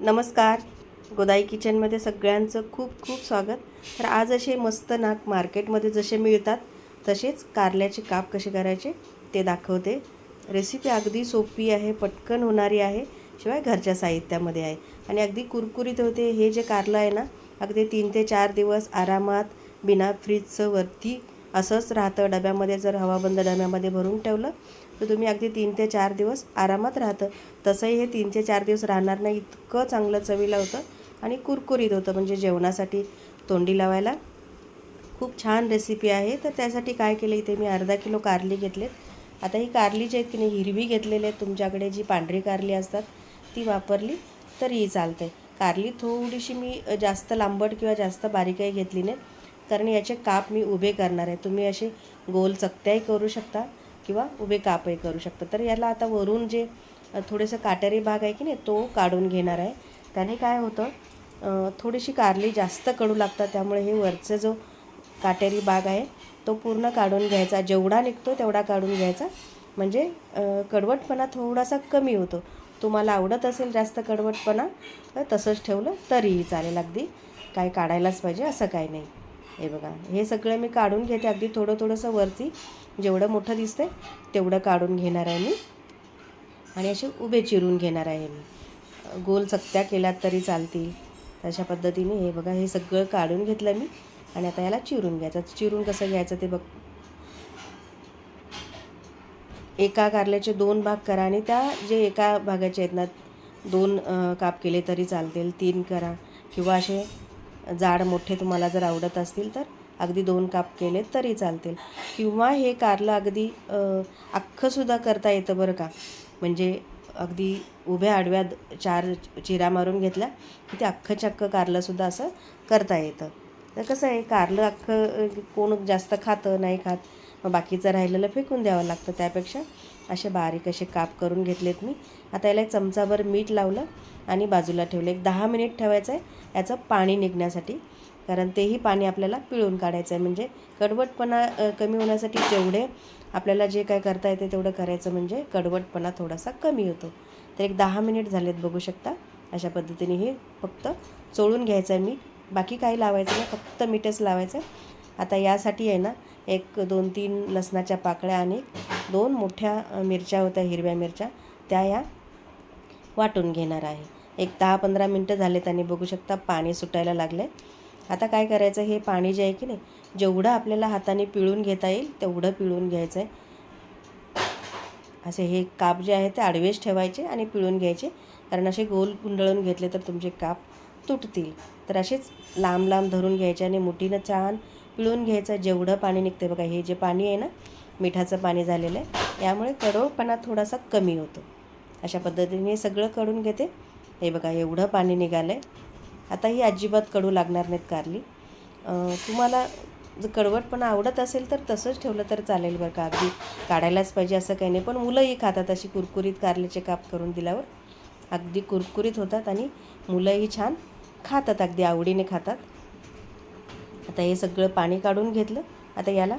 नमस्कार. गोदाई किचनमध्ये सगळ्यांचं खूप खूप स्वागत. तर आज असे मस्त नाक मार्केटमध्ये जसे मिळतात तसेच कारल्याचे काप कसे करायचे ते दाखवते. रेसिपी अगदी सोपी आहे पटकन होणारी आहे शिवाय घरच्या साहित्यामध्ये आहे. आणि अगदी कुरकुरीत होते हे जे कारलं आहे ना अगदी तीन ते चार दिवस आरामात बिना फ्रीजचं वरती असंच राहतं. डब्यामध्ये जर हवाबंद डब्यामध्ये भरून ठेवलं तर तुम्ही अगदी तीन ते चार दिवस आरामात राहतं. तसंही हे तीन ते चार दिवस राहणार नाही. इतकं चांगलं चवीला होतं आणि कुरकुरीत होतं. म्हणजे जेवणासाठी तोंडी लावायला खूप छान रेसिपी आहे. तर त्यासाठी काय केलं इथे मी अर्धा किलो कारली घेतलेत. आता ही कारली जी आहेत की नाही हिरवी घेतलेली आहेत. तुमच्याकडे जी पांढरी कारली असतात ती वापरली तरीही चालते कारली थोडीशी मी जास्त लांबट किंवा जास्त बारीकही घेतली नाही. कारण याचे काप मी उभे करणार आहे. तुम्ही असे गोल चकत्याही करू शकता. किंवा उभे कापही करू शकता तर याला आता वरून जे थोडंसं काटेरी भाग आहे की नाही तो काढून घेणार आहे. त्याने काय होतं थोडीशी कारली जास्त कडू लागतात त्यामुळे हे वरचं जो काटेरी भाग आहे तो पूर्ण काढून घ्यायचा. जेवढा निघतो तेवढा काढून घ्यायचा. म्हणजे कडवटपणा थोडासा कमी होतो. तुम्हाला आवडत असेल जास्त कडवटपणा तर तसंच ठेवलं तरीही चालेल. अगदी काय काढायलाच पाहिजे असं काय नाही. हे बघा हे सगळं मी काढून घेते. अगदी थोडं थोडंसं वरती जेवढं मोठं दिसतंय तेवढं काढून घेणार आहे मी. आणि असे उभे चिरून घेणार आहे मी. गोल चकत्या केल्यात तरी चालतील. तशा पद्धतीने हे बघा हे सगळं काढून घेतलं मी. आणि आता याला चिरून घ्यायचं. चिरून कसं घ्यायचं ते बघ. एका कारल्याचे दोन भाग करा आणि त्या जे एका भागाचे आहेत ना दोन काप केले तरी चालतील. तीन करा. किंवा असे जाड मोठे तुम्हाला जर आवडत असतील तर अगदी दोन काप केले तरी चालतील. किंवा हे कारलं अगदी अख्खंसुद्धा करता येतं बरं का. म्हणजे अगदी उभ्या आडव्या द- चार चिरा मारून घेतल्या की ते अख्खं चक्क कारलंसुद्धा असं करता येतं. तर कसं आहे कारलं अख्खं कोण जास्त खातं नाही खात मग बाकीचं राहिलेलं फेकून द्यावं लागतं त्यापेक्षा. असे बारीक असे काप करून घेतलेत मी. आता याला एक चमचाभर मीठ लावलं. आणि बाजूला ठेवलं. एक दहा मिनिट ठेवायचं आहे. याचं पाणी निघण्यासाठी. कारण तेही पाणी आपल्याला पिळून काढायचं आहे. म्हणजे कडवटपणा कमी होण्यासाठी जेवढे आपल्याला जे काय करता येते तेवढं करायचं म्हणजे कडवटपणा थोडासा कमी होतो. तर एक दहा मिनिट झालेत बघू शकता. अशा पद्धतीने हे फक्त चोळून घ्यायचं आहे मीठ बाकी काही लावायचं नाही. फक्त मीठच लावायचं आहे. आता यासाठी आहे ना एक दोन तीन लसणाच्या पाकळ्या आणि दोन मोठ्या मिरच्या होत्या हिरव्या मिरच्या. त्या या वाटून घेणार आहे. एक दहा पंधरा मिनटं झालेत आणि बघू शकता पाणी सुटायला लागलं. आहे आता काय करायचं? हे पाणी जे आहे की नाही जेवढं आपल्याला हाताने पिळून घेता येईल तेवढं पिळून घ्यायचं आहे असे हे काप जे आहे ते आडवेच ठेवायचे आणि पिळून घ्यायचे. कारण असे गोल गुंडळून घेतले तर तुमचे काप तुटतील. तर असेच लांब लांब धरून घ्यायचे आणि मुठीनं छान पिळून घ्यायचं. जेवढं पाणी निघते बघा हे जे पाणी आहे ना मिठाचं पाणी झालेलं आहे यामुळे कडवपणा थोडासा कमी होतो. अशा पद्धतीने हे सगळं काढून घेते. हे बघा एवढं पाणी निघालं आहे आता ही अजिबात कडू लागणार नाहीत कारली. तुम्हाला जर कडवटपणा आवडत असेल तर तसंच ठेवलं तर चालेल बरं का. अगदी काढायलाच पाहिजे असं काही नाही. पण मुलंही खातात अशी कुरकुरीत कारल्याचे काप करून दिल्यावर. अगदी कुरकुरीत होतात आणि मुलंही छान खातात अगदी आवडीने खातात. आता हे सगळं पाणी काढून घेतलं. आता याला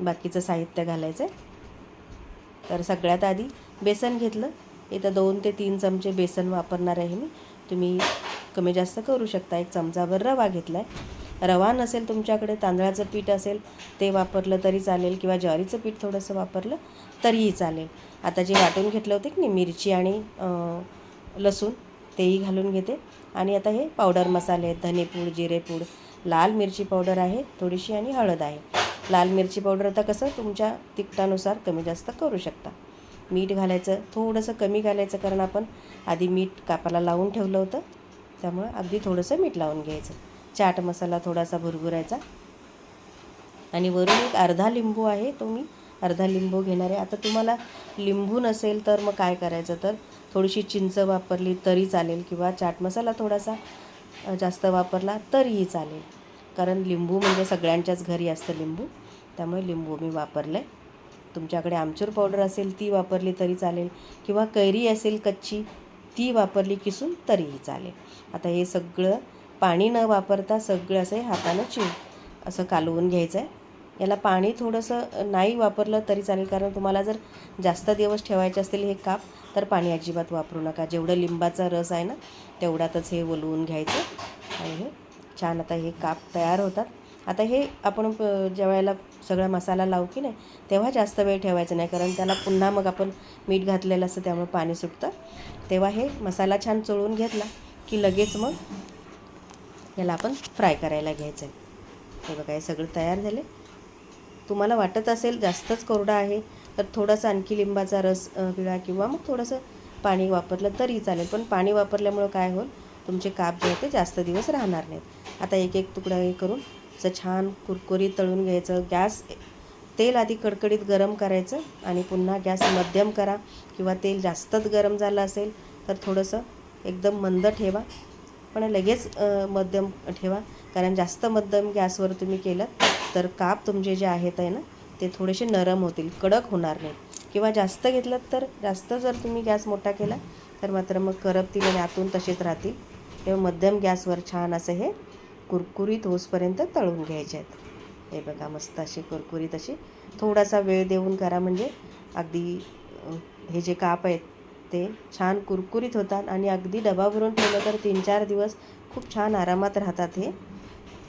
बाकीचं साहित्य घालायचं आहे तर सगळ्यात आधी बेसन घेतलं. इथं दोन ते तीन चमचे बेसन वापरणार आहे मी. तुम्ही कमी जास्त करू शकता. एक चमचाभर रवा घेतला आहे रवा नसेल तुमच्याकडे तांदळाचं पीठ असेल ते वापरलं तरी चालेल किंवा ज्वारीचं पीठ थोडंसं वापरलं तरीही चालेल. आता जे वाटून घेतलं होते की नाही मिरची आणि लसूण तेही घालून घेते. आणि आता हे पावडर मसाले आहेत. धनेपूड जिरेपूड लाल मिरची पावडर आहे थोडीशी आणि हळद आहे. लाल मिरची पावडर आता कसं तुमच्या तिखटानुसार कमी जास्त करू शकता. मीठ घालायचं थोडंसं कमी घालायचं कारण आपण आधी मीठ कापाला लावून ठेवलं होतं. त्यामुळं अगदी थोडंसं मीठ लावून घ्यायचं. चाट मसाला थोडासा भुरभुरायचा. आणि वरून एक अर्धा लिंबू आहे तो मी अर्धा लिंबू घेणार आहे. आता तुम्हाला लिंबू नसेल तर मग काय करायचं? तर थोडीशी चिंच वापरली तरी चालेल किंवा चाट मसाला थोडासा जास्त वापरला तरीही चालेल. कारण लिंबू म्हणजे सगळ्यांच्याच घरी असतं लिंबू. त्यामुळे लिंबू मी वापरलं आहे तुमच्याकडे आमचूर पावडर असेल ती वापरली तरी चालेल. किंवा कैरी असेल कच्ची ती वापरली किसून तरीही चालेल. आता हे सगळं पाणी न वापरता सगळं असं हे हातानं चिव असं कालवून घ्यायचं आहे याला पाणी थोडंसं नाही वापरलं तरी चालेल कारण तुम्हाला जर जास्त दिवस ठेवायचे असतील हे काप तर पाणी अजिबात वापरू नका. जेवढं लिंबाचा रस आहे ना तेवढ्यातच हे वलवून घ्यायचं. आणि हे छान आता हे काप तयार होतात. आता हे आपण प- ज्या वेळेला सगळा मसाला लावू की नाही तेव्हा जास्त वेळ ठेवायचं नाही. कारण त्याला पुन्हा मग आपण मीठ घातलेलं असतं त्यामुळे पाणी सुटतं. तेव्हा हे मसाला छान चोळून घेतला की लगेच मग याला आपण फ्राय करायला घ्यायचं आहे हे बघा हे सगळं तयार झाले. तुम्हाला वाटत असेल जास्तच कोरडा आहे तर थोडासा आणखी लिंबाचा रस पिळा किंवा मग थोडंसं पाणी वापरलं तरी चालेल. पण पाणी वापरल्यामुळं काय होईल तुमचे काप जे आहेत ते जास्त दिवस राहणार नाहीत. आता एक एक तुकडा हे करून असं छान कुरकुरीत तळून घ्यायचं. गॅस तेल आधी कडकडीत गरम करायचं आणि पुन्हा गॅस मध्यम करा किंवा तेल जास्तच गरम झालं असेल तर थोडंसं एकदम मंद ठेवा. पण लगेच मध्यम ठेवा. कारण जास्त मध्यम गॅसवर तुम्ही केलं तर काप तुमचे जे आहेत आहे ना ते थोडेसे नरम होतील कडक होणार नाही. किंवा जास्त घेतलं तर जास्त जर तुम्ही गॅस मोठा केला तर मात्र मग करपतील आणि आतून तसेच राहतील. तेव्हा मध्यम गॅसवर छान असं हे कुरकुरीत होसपर्यंत तळून घ्यायचे आहेत. हे बघा मस्त असे कुरकुरीत असे थोडासा वेळ देऊन करा म्हणजे अगदी हे जे काप आहेत ते छान कुरकुरीत होतात आणि अगदी डबा भरून ठेवलं तर तीन चार दिवस खूप छान आरामात राहतात हे.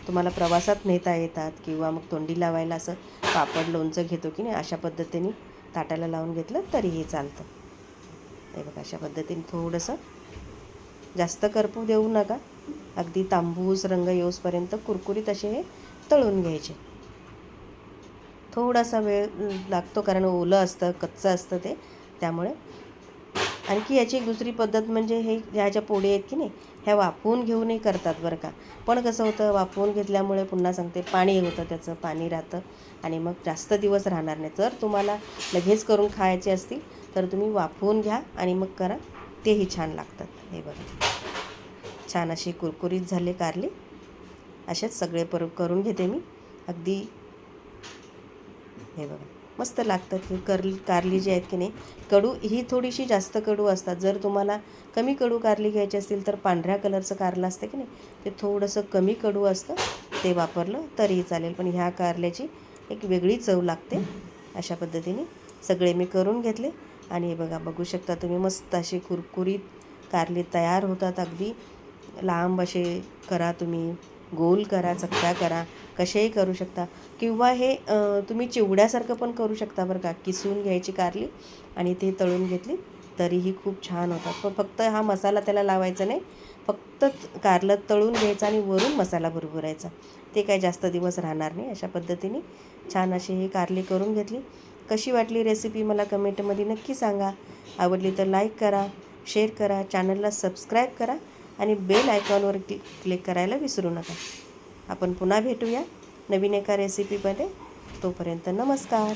तुम्हाला प्रवासात नेता येतात किंवा मग तोंडी लावायला असं पापड लोणचं घेतो की नाही अशा पद्धतीने ताटाला लावून घेतलं तरीही चालतं. हे बघा अशा पद्धतीने थोडंसं जास्त करपू देऊ नका. अगदी तांबूस रंग येऊसपर्यंत कुरकुरीत असे हे तळून घ्यायचे. थोडासा वेळ लागतो कारण ओलं असतं कच्चं असतं ते त्यामुळे. आणखी याची दुसरी पद्धत म्हणजे हे ह्या ज्या पोळी आहेत की नाही ह्या वाफवून घेऊनही करतात बरं का. पण कसं होतं वाफवून घेतल्यामुळे पुन्हा सांगते पाणी होतं त्याचं पाणी राहतं आणि मग जास्त दिवस राहणार नाही. जर तुम्हाला लगेच करून खायचे असतील तर तुम्ही वाफवून घ्या आणि मग करा तेही छान लागतात. हे बघा. छान अशी कुरकुरीत झाले कारले. असेच सगळे पर करून घेते मी. अगदी हे बघा मस्त लागतात ही करली कारली जी आहेत की नाही. कडू ही थोडीशी जास्त कडू असतात. जर तुम्हाला कमी कडू कारली घ्यायची असतील तर पांढऱ्या कलरचं कारलं असतं की नाही. ते थोडंसं कमी कडू असतं ते वापरलं तरीही चालेल. पण ह्या कारल्याची एक वेगळी चव लागते. अशा पद्धतीने सगळे मी करून घेतले. आणि हे बघा बघू शकता तुम्ही मस्त असे कुरकुरीत कारले तयार होतात. अगदी लांब असे करा तुम्ही गोल करा चकत्या करा कसेही करू शकता. किंवा हे तुम्ही चिवड्यासारखं पण करू शकता बरं का किसून घ्यायची कारली आणि ते तळून घेतली तरीही खूप छान होतात. पण फक्त हा मसाला त्याला लावायचा नाही फक्त कारलं तळून घ्यायचं आणि वरून मसाला भरभरायचा. ते काय जास्त दिवस राहणार नाही अशा पद्धतीने छान अशी ही कारली करून घेतली. कशी वाटली रेसिपी मला कमेंटमध्ये नक्की सांगा. आवडली तर लाईक करा शेअर करा चॅनलला सबस्क्राईब करा. आणि बेल आयकॉनवर क्लिक क्लिक करायला विसरू नका. आपण पुन्हा भेटूया नवीन एका रेसिपीमध्ये तोपर्यंत नमस्कार.